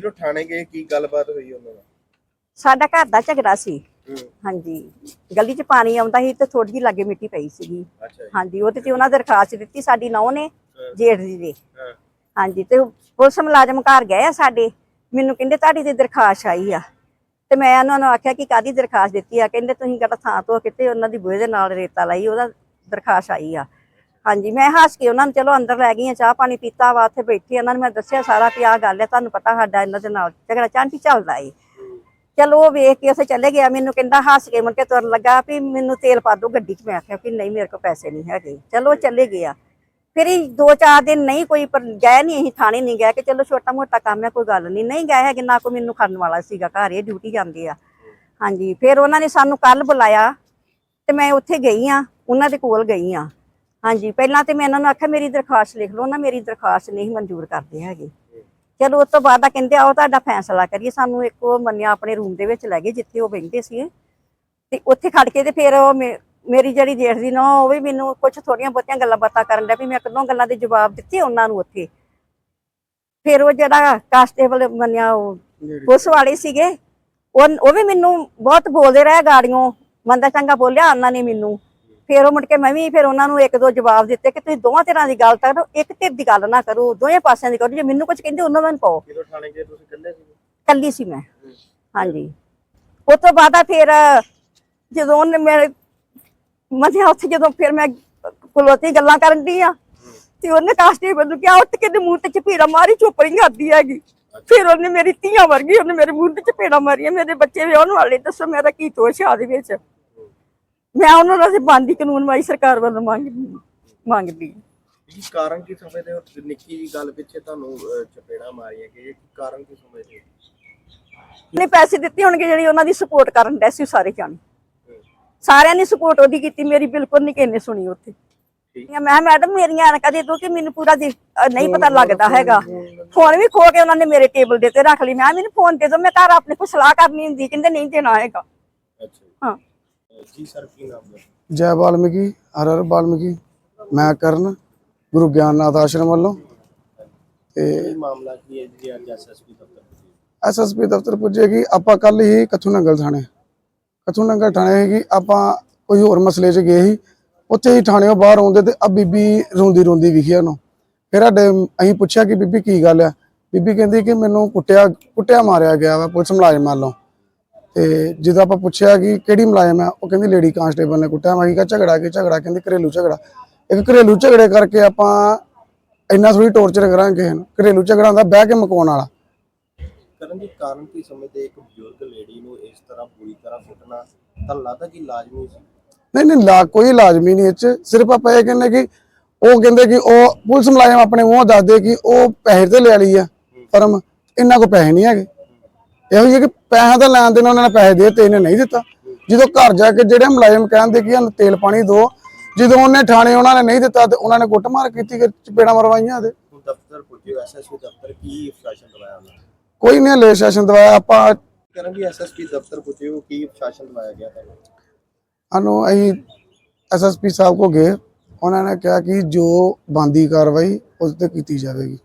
ਜਦੋਂ ਥਾਣੇ ਗਏ ਕੀ ਗੱਲਬਾਤ ਹੋਈ ਉਹਨਾਂ ਨਾਲ? ਸਾਡਾ ਘਰ ਦਾ ਝਗੜਾ ਸੀ। ਹਾਂਜੀ। ਗਲੀ 'ਚ ਪਾਣੀ ਆਉਂਦਾ ਸੀ ਤੇ ਥੋੜੀ ਜਿਹੀ ਲਾਗੇ ਮਿੱਟੀ ਪਈ ਸੀਗੀ। ਅੱਛਾ ਜੀ। ਹਾਂਜੀ ਉਹਦੇ 'ਚ ਉਹਨਾਂ ਦਰਖਾਸਤ ਦਿੱਤੀ ਸਾਡੀ ਨੌ ਨੇ। ਜੇਠ ਦੀ ਦੇ। ਹਾਂ। ਹਾਂਜੀ ਤੇ ਪੁਲਿਸ ਮੁਲਾਜ਼ਮ ਘਰ ਗਏ ਆ ਸਾਡੇ। ਮੈਨੂੰ ਕਹਿੰਦੇ ਤੁਹਾਡੀ ਤੇ ਦਰਖਾਸਤ ਆਈ ਆ। ਤੇ ਮੈਂ ਉਹਨਾਂ ਨੂੰ ਆਖਿਆ ਕਿ ਕਾਦੀ ਦਰਖਾਸਤ ਦਿੱਤੀ ਆ? ਕਹਿੰਦੇ ਤੁਸੀਂ ਕਿਹੜਾ ਥਾਂ ਤੋਂ ਕਿਤੇ ਉਹਨਾਂ ਦੀ ਬੂਹੇ ਦੇ ਨਾਲ ਰੇਤਾ ਲਾਈ ਉਹਦਾ ਦਰਖਾਸਤ ਆਈ ਆ। ਹਾਂਜੀ, ਮੈਂ ਹੱਸ ਕੇ ਉਹਨਾਂ ਨੂੰ, ਚਲੋ ਅੰਦਰ ਲੈ ਗਈ ਆ ਚਾਹ ਪਾਣੀ ਪੀਤਾ ਵਾ, ਉੱਥੇ ਬੈਠੀ ਉਹਨਾਂ ਨੂੰ, ਮੈਂ ਦੱਸਿਆ ਸਾਰਾ ਵੀ ਆਹ ਗੱਲ ਹੈ, ਤੁਹਾਨੂੰ ਪਤਾ ਸਾਡਾ ਇਹਨਾਂ ਦੇ ਨਾਲ ਝਗੜਾ ਚਾਂਟੀ ਚੱਲਦਾ ਏ। ਚਲੋ ਉਹ ਵੇਖ ਕੇ ਉਸੇ ਚਲੇ ਗਿਆ, ਮੈਨੂੰ ਕਹਿੰਦਾ ਹੱਸ ਕੇ ਮੁੜ ਕੇ ਤੁਰਨ ਲੱਗਾ ਵੀ ਮੈਨੂੰ ਤੇਲ ਪਾ ਦੋ ਗੱਡੀ 'ਚ। ਮੈਂ ਆਖਿਆ ਕਿ ਨਹੀਂ, ਮੇਰੇ ਕੋਲ ਪੈਸੇ ਨਹੀਂ ਹੈਗੇ। ਚਲੋ ਚਲੇ ਗਿਆ। ਫਿਰ ਇਹ ਦੋ ਚਾਰ ਦਿਨ ਨਹੀਂ ਕੋਈ ਪਰ ਗਏ ਨਹੀਂ ਅਸੀਂ ਥਾਣੇ ਨਹੀਂ ਗਏ ਕਿ ਚਲੋ ਛੋਟਾ ਮੋਟਾ ਕੰਮ ਹੈ, ਕੋਈ ਗੱਲ ਨਹੀਂ ਨਹੀਂ ਗਏ ਹੈਗੇ, ਨਾ ਕੋਈ ਮੈਨੂੰ ਖੜਨ ਵਾਲਾ ਸੀਗਾ, ਘਰ ਇਹ ਡਿਊਟੀ ਜਾਂਦੇ ਆ। ਹਾਂਜੀ, ਫਿਰ ਉਹਨਾਂ ਨੇ ਸਾਨੂੰ ਕੱਲ ਬੁਲਾਇਆ ਤੇ ਮੈਂ ਉੱਥੇ ਗਈ ਆ, ਉਹਨਾਂ ਦੇ ਕੋਲ ਗਈ ਆ। ਹਾਂਜੀ ਪਹਿਲਾਂ ਤੇ ਮੈਂ ਇਹਨਾਂ ਨੂੰ ਆਖਿਆ ਮੇਰੀ ਦਰਖਾਸਤ ਲਿਖ ਲਓ ਨਾ ਮੇਰੀ ਦਰਖਾਸਤ ਨਹੀਂ ਮਨਜ਼ੂਰ ਕਰਦੇ ਹੈਗੇ। ਚਲੋ ਉਸ ਤੋਂ ਬਾਅਦ ਆ ਕਹਿੰਦੇ ਆਓ ਤੁਹਾਡਾ ਫੈਸਲਾ ਕਰੀਏ ਸਾਨੂੰ ਇੱਕ ਉਹ ਮੰਨਿਆ ਆਪਣੇ ਰੂਮ ਦੇ ਵਿੱਚ ਲੈ ਗਏ ਜਿੱਥੇ ਉਹ ਬੈਠੇ ਸੀ ਤੇ ਉੱਥੇ ਖੜ ਕੇ ਤੇ ਫਿਰ ਉਹ ਮੇਰੀ ਜਿਹੜੀ ਜੇਠ ਦੀ ਨਾ ਉਹ ਵੀ ਮੈਨੂੰ ਕੁਝ ਥੋੜੀਆਂ ਬਹੁਤੀਆਂ ਗੱਲਾਂ ਬਾਤਾਂ ਕਰਨ ਲੱਗ ਪਈ। ਮੈਂ ਕਦੋਂ ਗੱਲਾਂ ਦੇ ਜਵਾਬ ਦਿੱਤੇ ਉਹਨਾਂ ਨੂੰ ਉੱਥੇ। ਫਿਰ ਉਹ ਜਿਹੜਾ ਕਾਂਸਟੇਬਲ ਮੰਨਿਆ ਉਹ ਪੁਲਿਸ ਵਾਲੇ ਸੀਗੇ ਉਹ ਉਹ ਵੀ ਮੈਨੂੰ ਬਹੁਤ ਬੋਲਦੇ ਰਹੇ ਗਾੜੀਆਂ ਮੰਦਾ ਚੰਗਾ ਬੋਲਿਆ ਉਹਨਾਂ ਨੇ ਮੈਨੂੰ। ਫਿਰ ਉਹ ਮੁੜ ਕੇ ਮੈਂ ਵੀ ਫਿਰ ਉਹਨਾਂ ਨੂੰ ਇੱਕ ਦੋ ਜਵਾਬ ਦਿੱਤੇ ਕਿ ਤੁਸੀਂ ਦੋਵਾਂ ਤਰ੍ਹਾਂ ਦੀ ਗੱਲ ਕਰੋ ਇੱਕ ਧਿਰ ਦੀ ਗੱਲ ਨਾ ਕਰੋ ਦੋਵੇਂ ਪਾਸਿਆਂ ਦੀ ਕਰੋ ਜੇ ਮੈਨੂੰ ਕੁਝ ਕਹਿੰਦੇ ਉਹਨਾਂ ਨੂੰ ਪਾਓ। ਜਦੋਂ ਥਾਣੇ ਗਏ ਤੁਸੀਂ ਇਕੱਲੇ ਸੀ ਕੱਲੀ ਸੀ ਮੈਂ। ਹਾਂਜੀ। ਉਸ ਤੋਂ ਬਾਅਦ ਆ ਫਿਰ ਜਦੋਂ ਉਹਨੇ ਮੇਰੇ ਮਧਿਆ ਉੱਥੇ ਜਦੋਂ ਫਿਰ ਮੈਂ ਖਲੋਤੀ ਗੱਲਾਂ ਕਰਨ ਦੀ ਆ ਤੇ ਉਹਨੇ ਕਾਸਟੇਬਲ ਨੂੰ ਕਿਹਾ ਉੱਠ ਕੇ ਤੇ ਮੂੰਹ ਤੇ ਚਪੇੜਾ ਮਾਰੀ ਚੋਪੜੀ ਕਰਦੀ ਹੈਗੀ। ਫਿਰ ਉਹਨੇ ਮੇਰੀ ਧੀਆਂ ਵਰਗੀ ਉਹਨੇ ਮੇਰੇ ਮੂੰਹ ਤੇ ਚਪੇੜਾ ਮਾਰੀਆਂ ਮੇਰੇ ਬੱਚੇ ਵਿਆਹਣ ਵਾਲੇ ਦੱਸੋ ਮੇਰਾ ਕੀ ਦੋਸ਼ ਆ ਉਹਦੇ ਵਿੱਚ? ਮੈਂ ਉਹਨਾਂ ਦਾ ਬੰਦੀ ਕਾਨੂੰਨ ਵਾਈ ਸਰਕਾਰ ਵੱਲੋਂ ਮੰਗਦੀ ਮੰਗਦੀ। ਕੀ ਕਾਰਨ ਕੀ ਸਮਝਦੇ ਹੋ? ਨਿੱਕੀ ਜੀ ਗੱਲ ਪਿੱਛੇ ਤੁਹਾਨੂੰ ਅਹ, ਚਪੇੜਾਂ ਮਾਰੀਆਂ ਕਿ ਇਹ ਕਾਰਨ ਕੀ ਸਮਝਦੇ ਹੋ? ਨੇ ਪੈਸੇ ਦਿੱਤੇ ਹੋਣਗੇ ਜਿਹੜੀ ਉਹਨਾਂ ਦੀ ਸਪੋਰਟ ਕਰਨ ਡੈ ਸੀ ਸਾਰੇ ਜਾਣੇ। ਸਾਰਿਆਂ ਨੇ ਸਪੋਰਟ ਉਹਦੀ ਕੀਤੀ ਮੇਰੀ ਬਿਲਕੁਲ ਨਹੀਂ ਕਿਸੇ ਨੇ ਸੁਣੀ ਉੱਥੇ। ਮੈਂ ਕਿਹਾ, ਮੈਡਮ ਮੇਰੀਆਂ ਐਨਕਾਂ ਦੇ ਦੋ ਕਿ ਮੈਨੂੰ ਪੂਰਾ ਨਹੀਂ ਪਤਾ ਲੱਗਦਾ ਹੈਗਾ। ਫੋਨ ਵੀ ਖੋ ਕੇ ਉਹਨਾਂ ਨੇ ਮੇਰੇ ਟੇਬਲ ਦੇ ਤੇ ਰੱਖ ਲਈ। ਮੈਂ ਕਿਹਾ, ਮੈਨੂੰ ਫੋਨ ਦੇ ਦਿਓ ਮੈਂ ਘਰ ਆਪਣੇ ਕੋਲ ਸਲਾਹ ਕਰਨੀ ਹੁੰਦੀ ਕਹਿੰਦੇ ਨਹੀਂ ਦੇਣਾ ਹੈਗਾ। ਅੱਛਾ ਜੀ। ਹਾਂ। ਜੀ ਸਰ ਕੀ ਨਾਮ ਹੈ? ਜੈ ਵਾਲਮੀਕੀ ਹਰ ਹਰ ਵਾਲਮੀਕੀ ਮੈਂ ਕਰਨ ਗੁਰੂ ਗਿਆਨਨਾਥ ਆਸ਼ਰਮ ਵੱਲੋਂ। ਤੇ ਕੀ ਮਾਮਲਾ ਕੀ ਹੈ ਜੀ ਅੱਜ ਐਸਐਸਪੀ ਦਫ਼ਤਰ? ਐਸਐਸਪੀ ਦਫ਼ਤਰ ਪੁੱਜੇ? ਕਿ ਆਪਾਂ ਕੱਲ ਹੀ ਕਥੂ ਨੰਗਲ ਥਾਣੇ। ਕਥੂ ਨੰਗਲ ਥਾਣੇ ਹੈਗੀ। ਆਪਾਂ ਕੋਈ ਹੋਰ ਮਸਲੇ 'ਚ ਗਏ ਸੀ। ਉੱਥੇ ਹੀ ਥਾਣੇੋਂ ਬਾਹਰ ਆਉਂਦੇ ਤੇ ਆ ਬੀਬੀ ਰੋਂਦੀ ਰੋਂਦੀ ਵਿਖੀ ਉਹਨੂੰ। ਫਿਰ ਸਾਡੇ ਅਸੀਂ ਪੁੱਛਿਆ ਕਿ ਬੀਬੀ ਕੀ ਗੱਲ ਆ? ਬੀਬੀ ਕਹਿੰਦੀ ਕਿ ਮੈਨੂੰ ਕੁੱਟਿਆ ਕੁੱਟਿਆ ਮਾਰਿਆ ਗਿਆ ਵਾ ਪੁਲਿਸ ਮੁਲਾਜ਼ਮ ਵੱਲੋਂ। ਤੇ ਜਦੋਂ ਆਪਾਂ ਪੁੱਛਿਆ ਕਿ ਕਿਹੜੀ ਮੁਲਾਜ਼ਮ ਆ ਉਹ ਕਹਿੰਦੀ ਲੇਡੀ ਕਾਂਸਟੇਬਲ ਨੇ ਕੁੱਟਿਆ। ਮੈਂ ਕਿਹਾ ਝਗੜਾ ਕੀ ਝਗੜਾ? ਕਹਿੰਦੀ ਘਰੇਲੂ ਝਗੜਾ। ਇੱਕ ਘਰੇਲੂ ਝਗੜੇ ਕਰਕੇ ਆਪਾਂ ਇੰਨਾ ਥੋੜੀ ਟੌਰਚਰ ਕਰਾਂਗੇ ਘਰੇਲੂ ਝਗੜਾ ਹੁੰਦਾ ਬਹਿ ਕੇ ਮੁਕਾਉਣ ਵਾਲਾ। ਕਰਨ ਜੀ ਕਾਰਨ ਕੀ ਸਮਝਦੇ ਇੱਕ ਬਜ਼ੁਰਗ ਲੇਡੀ ਨੂੰ ਇਸ ਤਰ੍ਹਾਂ ਬੁਰੀ ਤਰ੍ਹਾਂ ਕੁੱਟਣਾ? ਤਾਂ ਲੱਗਦਾ ਕਿ ਲਾਜ਼ਮੀ ਸੀ। ਨਹੀਂ ਨਹੀਂ ਲਾ ਕੋਈ ਲਾਜ਼ਮੀ ਨਹੀਂ ਇਹ 'ਚ। ਸਿਰਫ ਆਪਾਂ ਇਹ ਕਹਿੰਦੇ ਕਿ ਉਹ ਕਹਿੰਦੇ ਕਿ ਉਹ ਪੁਲਿਸ ਮੁਲਾਜ਼ਮ ਆਪਣੇ ਮੂੰਹੋਂ ਦੱਸਦੇ ਕਿ ਉਹ ਪੈਸੇ ਤੇ ਲੈ ਲਈ ਆ। ਫਰਮ। ਇਹਨਾਂ ਕੋ ਪੈਸੇ ਨਹੀਂ ਹੈਗੇ। ਇਹੋ ਜਿਹੀ ਕਿ ਪੈਸਾ ਤਾਂ ਲੈਣ ਦੇਣ ਉਹਨਾਂ ਨੇ ਪੈਸੇ ਦੇ ਤੇ ਇਹਨੇ ਨਹੀਂ ਦਿੱਤਾ। ਜਦੋਂ ਘਰ ਜਾ ਕੇ ਜਿਹੜੇ ਮੁਲਾਜ਼ਮ ਕਹਿੰਦੇ ਕਿ ਸਾਨੂੰ ਤੇਲ ਪਾਣੀ ਦਿਓ ਜਦੋਂ ਉਹਨੇ ਥਾਣੇ ਉਹਨਾਂ ਨੇ ਨਹੀਂ ਦਿੱਤਾ ਤੇ ਉਹਨਾਂ ਨੇ ਕੁੱਟਮਾਰ ਕੀਤੀ ਕਿ ਚਪੇੜਾਂ ਮਰਵਾਈਆਂ ਉਹਦੇ ਹੁਣ ਦਫ਼ਤਰ ਪੁੱਜੇ ਐਸਐਸਪੀ ਦਫ਼ਤਰ ਕੀ ਪ੍ਰਸ਼ਾਸਨ ਦਵਾਇਆ ਉਹਨਾਂ ਨੇ? ਕੋਈ ਨਹੀਂ ਲੈ ਸੈਸ਼ਨ ਦਵਾਇਆ ਆਪਾਂ ਕਰਨ ਜੀ ਐਸਐਸਪੀ ਦਫ਼ਤਰ ਪੁੱਜੇ ਹੋ ਕੀ ਪ੍ਰਸ਼ਾਸਨ ਦਵਾਇਆ ਗਿਆ ਤੁਹਾਨੂੰ? ਸਾਨੂੰ ਅਸੀਂ ਐਸਐਸਪੀ ਸਾਹਿਬ ਕੋ ਗਏ ਉਹਨਾਂ ਨੇ ਕਿਹਾ ਕਿ ਜੋ ਬੰਦੀ ਕਾਰਵਾਈ ਉਸ ਤੇ ਕੀਤੀ ਜਾਵੇਗੀ।